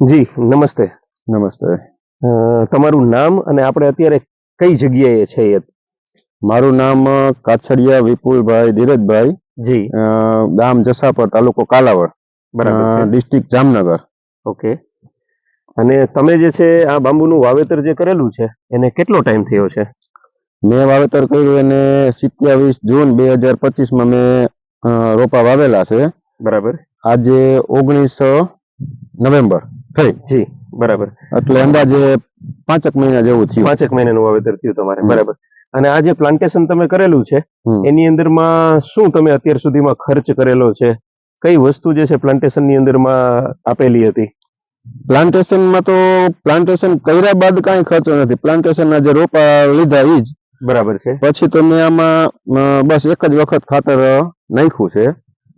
જી નમસ્તે. નમસ્તે. તમારું નામ અને આપણે અત્યારે કઈ જગ્યાએ છે એ? મારું નામ કાછડિયા વિપુલભાઈ ધીરજભાઈ. જી. ગામ જસાપર તાલુકો કાલાવડ. બરાબર ડિસ્ટ્રિક્ટ જામનગર. ઓકે. અને તમે જે છે આ બાંબુનું વાવેતર જે કરેલું છે એને કેટલો ટાઈમ થયો છે? મેં વાવેતર કર્યું અને સિત્યાવીસ જૂન બે હજાર પચીસમાં મેં રોપા વાવેલા છે. બરાબર. આજે ઓગણીસ નવેમ્બર. થઈ. જી બરાબર. એટલે અંદાજે પાંચક મહિના જેવું થયું. પાંચેક મહિનાનું વાવેતર થયું તમારે બરાબર. અને આ જે પ્લાન્ટેશન તમે કરેલું છે એની અંદરમાં શું તમે અત્યાર સુધીમાં ખર્ચ કરેલો છે? કઈ વસ્તુ જે છે પ્લાન્ટેશનની અંદરમાં આપેલી હતી? પ્લાન્ટેશનમાં તો પ્લાન્ટેશન કર્યા બાદ કાંઈ ખર્ચો નથી. પ્લાન્ટેશનના જે રોપા લીધા એ જ. બરાબર છે. પછી તો મેં આમાં બસ એક જ વખત ખાતર નાખ્યું છે.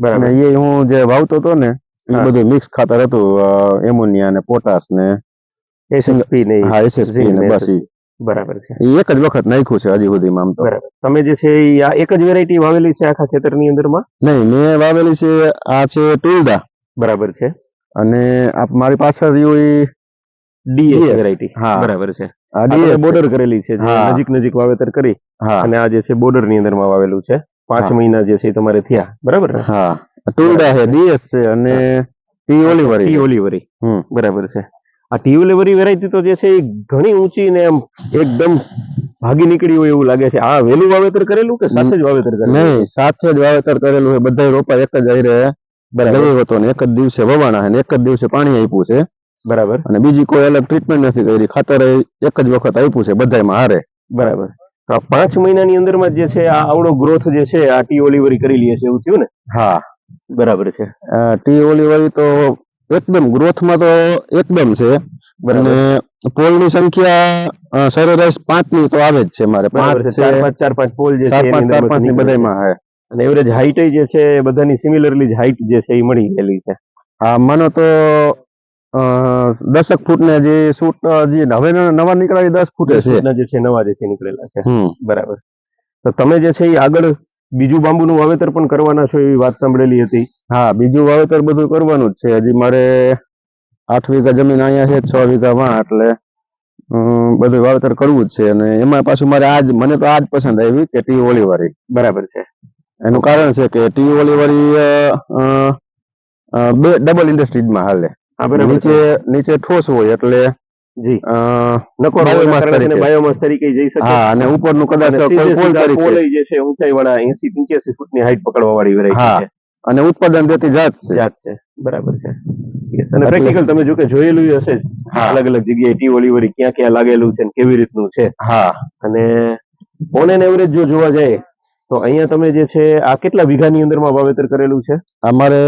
બરાબર. એ હું જે વાવતો હતો ને એ બધું મિક્સ ખાતર હતું એમોનિયા ને પોટાશ ને એસએસપી ને હા એસએસપી ને બસ બરાબર છે. એક જ વખત નાખ્યું છે હજી સુધીમાં આમ તો. બરાબર. તમે જે છે આ એક જ વેરાયટી વાવેલી છે આખા ખેતરની અંદરમાં? નહીં મેં વાવેલી છે આ છે ટુલડા બરાબર છે. અને આપ મારી પાછળ રહ્યું એ ડીએસ વેરાયટી હા. બરાબર છે. આ DS બોર્ડર કરેલી છે નજીક નજીક વાવેતર કરી. અને આ જે છે બોર્ડરની અંદરમાં વાવેલું છે. પાંચ મહિના જે છે તમારે થયા. બરાબર હા. ટુલડા છે ડીએસ છે અને ટી ઓલિવરી ટી ઓલિવરી. હમ. બરાબર છે. આ ટી ઓલિવરી વેરાયટી તો જે છે એ ઘણી ઊંચી ને એમ એકદમ ભાગી નીકળી હોય એવું લાગે છે. આ વેલું વાવેતર કરેલું કે સાથે જ વાવેતર કરેલું? નહીં સાથે જ વાવેતર કરેલું છે. બધા રોપા એક જ આયરે. બરાબર. હતો ને એક જ દિવસે વવાણા છે ને એક જ દિવસે પાણી આપ્યું છે. બરાબર. અને બીજી કોઈ અલગ ટ્રીટમેન્ટ નથી કરી. ખાતર એક જ વખત આપ્યું છે બધામાં હારે. બરાબર. તો પાંચ મહિનાની અંદરમાં જે છે આ આવડો ગ્રોથ જે છે આ ટી ઓલિવરી કરી લઈએ છે એવું થયું ને? હા. બરાબર છે. ટી ટી ઓલિવરી તો એકદમ ગ્રોથમાં તો એકદમ છે. અને પોલની સંખ્યા સરેરાશ પાંચની તો આવે જ છે મારે. પાંચ ચાર પાંચ ચાર પાંચ પોલ જે છે ચાર પાંચની છે. હે અને એવરેજ હાઈટ જે છે એ બધાની સિમિલરલી જ હાઈટ જે છે એ મળી ગયેલી છે. હા મને તો દસક ફૂટ ને જે શૂટ જે હવે નવા નીકળ્યા દસ ફૂટ છે. જે છે નવા જે છે નીકળેલા છે. બરાબર. તો તમે જે છે એ આગળ બીજું બાંબુનું વાવેતર પણ કરવાના છો એવી વાત સાંભળેલી હતી. હા બીજું વાવેતર બધું કરવાનું જ છે. હજી મારે આઠ વીઘા જમીન અહીંયા છે છ વીઘામાં એટલે બધું વાવેતર કરવું જ છે. અને એમાં પાછું મારે આજ મને તો આજ પસંદ આવી કે ટી ઓલીવારી બરાબર છે. એનું કારણ છે કે ટી ઓલીવારી બે ડબલ ઇન્ડસ્ટ્રીઝમાં હાલે. નીચે નીચે ઠોસ હોય એટલે જી. બાયોમાસ તરીકે. જઈ શકે. હા અને ઉપરનું કદાચ જે છે ઊંચાઈ વાળા એસી પંચ્યાસી ફૂટની હાઈટ પકડવા વાળી વેરાયટી છે. અને ઉત્પાદન દેતી જાત છે. જાત છે. બરાબર છે. અને પ્રેક્ટિકલ તમે જો કે જોયેલું હશે અલગ અલગ જગ્યાએ ટી ઓલિવરી ક્યાં ક્યાં લાગેલું છે કેવી રીતનું છે. હા. અને ઓન એન એવરેજ જો જોવા જાય તો અહીંયા તમે જે છે આ કેટલા વીઘાની અંદરમાં વાવેતર કરેલું છે? અમારે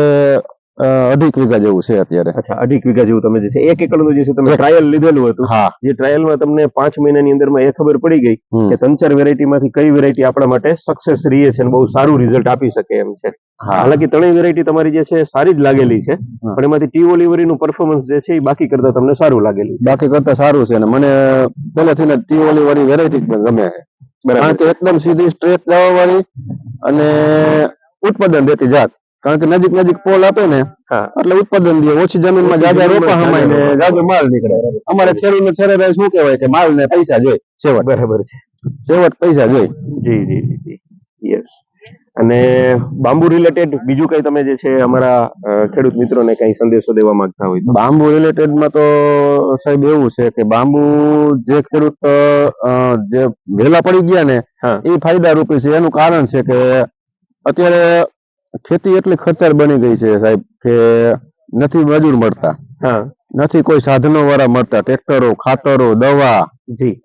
અઢીક વીઘા જેવું છે અત્યારે. અચ્છા અઢીક વીઘા જેવું તમે જે છે એક એકરનું જે છે તમે ટ્રાયલ લીધેલું હતું હા. જે ટ્રાયલમાં તમને પાંચ મહિનાની અંદરમાં એ ખબર પડી ગઈ કે ત્રણ ચાર વેરાયટીમાંથી કઈ વેરાયટી આપણા માટે સક્સેસ રહી છે અને બહુ સારું રિઝલ્ટ આપી શકે એમ છે. હાલાકી ત્રણેય વેરાયટી તમારી જે છે સારી જ લાગેલી છે પણ એમાંથી ટી ઓલિવરીનું પરફોર્મન્સ જે છે એ બાકી કરતા તમને સારું લાગેલું બાકી કરતા સારું છે અને મને પહેલેથી ને ટી ઓલિવરી વેરાયટી ગમે છે. કારણ બરાબર કે એકદમ સીધી સ્ટ્રેટ જવા વાળી અને ઉત્પાદન દેતી જાત. કારણ કે નજીક નજીક પોલ આપે ને એટલે ઉત્પાદન દે ઓછી જમીનમાં જાજા રોપા હમાય ને જાજો માલ નીકળે. અમારે ખેડૂતને સરેરાશ શું કહેવાય કે માલ ને પૈસા જોઈ છેવટ. બરાબર છે. છેવટ પૈસા જોઈ જી જી જી યસ અને બાંબુ રિલેટેડ બીજું કઈ તમે જે છે અમારા ખેડૂત મિત્રોને કઈ સંદેશો દેવા માંગતા હોય બાંબુ રિલેટેડમાં તો સાહેબ એવું છે કે બાંબુ જે ખેડૂત જે વહેલા પડી ગયા ને. એ ફાયદારૂપી છે. એનું કારણ છે કે અત્યારે ખેતી એટલી ખર્ચાળ બની ગઈ છે સાહેબ કે નથી મજૂર મળતા. હા. નથી કોઈ સાધનો વાળા મળતા ટ્રેક્ટરો ખાતરો દવા જી.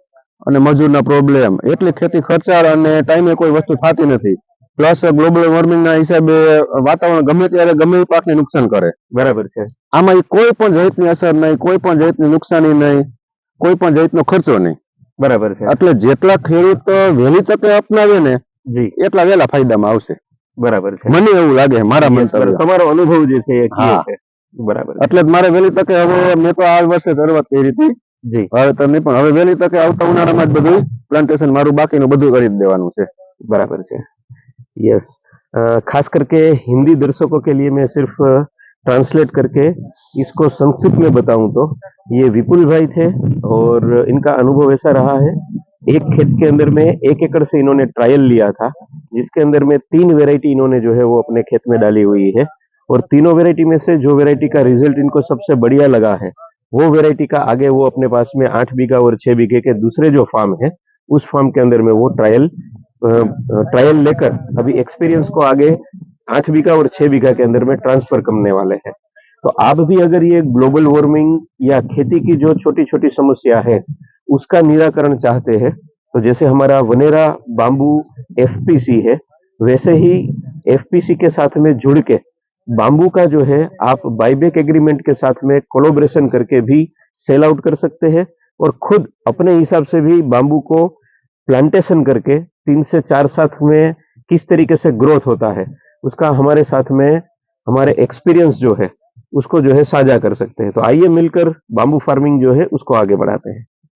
અને મજૂરના પ્રોબ્લેમ એટલી ખેતી ખર્ચાળ અને ટાઈમે કોઈ વસ્તુ થતી નથી. પ્લસ ગ્લોબલ વોર્મિંગના હિસાબે વાતાવરણ ગમે ત્યારે ગમે એ પાકને નુકસાન કરે. બરાબર છે. આમાં કોઈ પણ જાતની અસર નહીં કોઈ પણ જાતની નુકસાની નહીં કોઈ પણ જાતનો ખર્ચો નહીં. બરાબર છે. એટલે જેટલા ખેડૂત વહેલી તકે અપનાવે ને જી. એટલા વહેલા ફાયદામાં આવશે. બરાબર છે મને એવું લાગે છે મારા Yes, બરાબર. મંતવ્ય તમારો અનુભવ જે છે એ કહે હા. છે બરાબર છે. એટલે જ મારે વહેલી તકે હવે મેં તો આ વર્ષે શરૂઆત કરી હતી જી વાવેતર ની પણ હવે વહેલી તકે આવતા ઉનાળામાં જ બધું પ્લાન્ટેશન મારું બાકીનું બધું કરી જ દેવાનું છે बराबर है यस खास करके हिंदी दर्शकों के लिए मैं सिर्फ ट्रांसलेट करके इसको संक्षिप्त में बताऊं तो ये विपुल भाई थे और इनका अनुभव ऐसा रहा है एक खेत के अंदर में एक एकड़ से इन्होंने ट्रायल लिया था, जिसके अंदर में तीन वेराइटी इन्होंने जो है वो अपने खेत में डाली हुई है। और तीनों वेराइटी में से जो वेराइटी का रिज़ल्ट इनको सबसे बढ़िया लगा है, वो वेराइटी का आगे वो अपने पास में आठ बीघा और छह बीघे के दूसरे जो फार्म है, उस फार्म के अंदर में वो ट्रायल ट्रायल लेकर अभी एक्सपीरियंस को आगे आठ बीघा और छह बीघा के अंदर में ट्रांसफ़र करने वाले हैं। तो आप भी अगर ये ग्लोबल वार्मिंग या खेती की जो छोटी छोटी समस्या है उसका निराकरण चाहते हैं तो जैसे हमारा वनेरा बाम्बू एफपीसी है, वैसे ही एफपीसी के साथ में जुड़ के बाम्बू का जो है, आप बाईबैक एग्रीमेंट के साथ में कोलोब्रेशन करके भी सेल आउट कर सकते हैं और खुद अपने हिसाब से भी बाम्बू को प्लांटेशन करके तीन से चार साथ में किस तरीके से ग्रोथ होता है, उसका हमारे साथ में हमारे एक्सपीरियंस जो है, उसको जो है साझा कर सकते हैं। तो आइए मिलकर बाम्बू फ़ार्मिंग जो है, उसको आगे बढ़ाते हैं।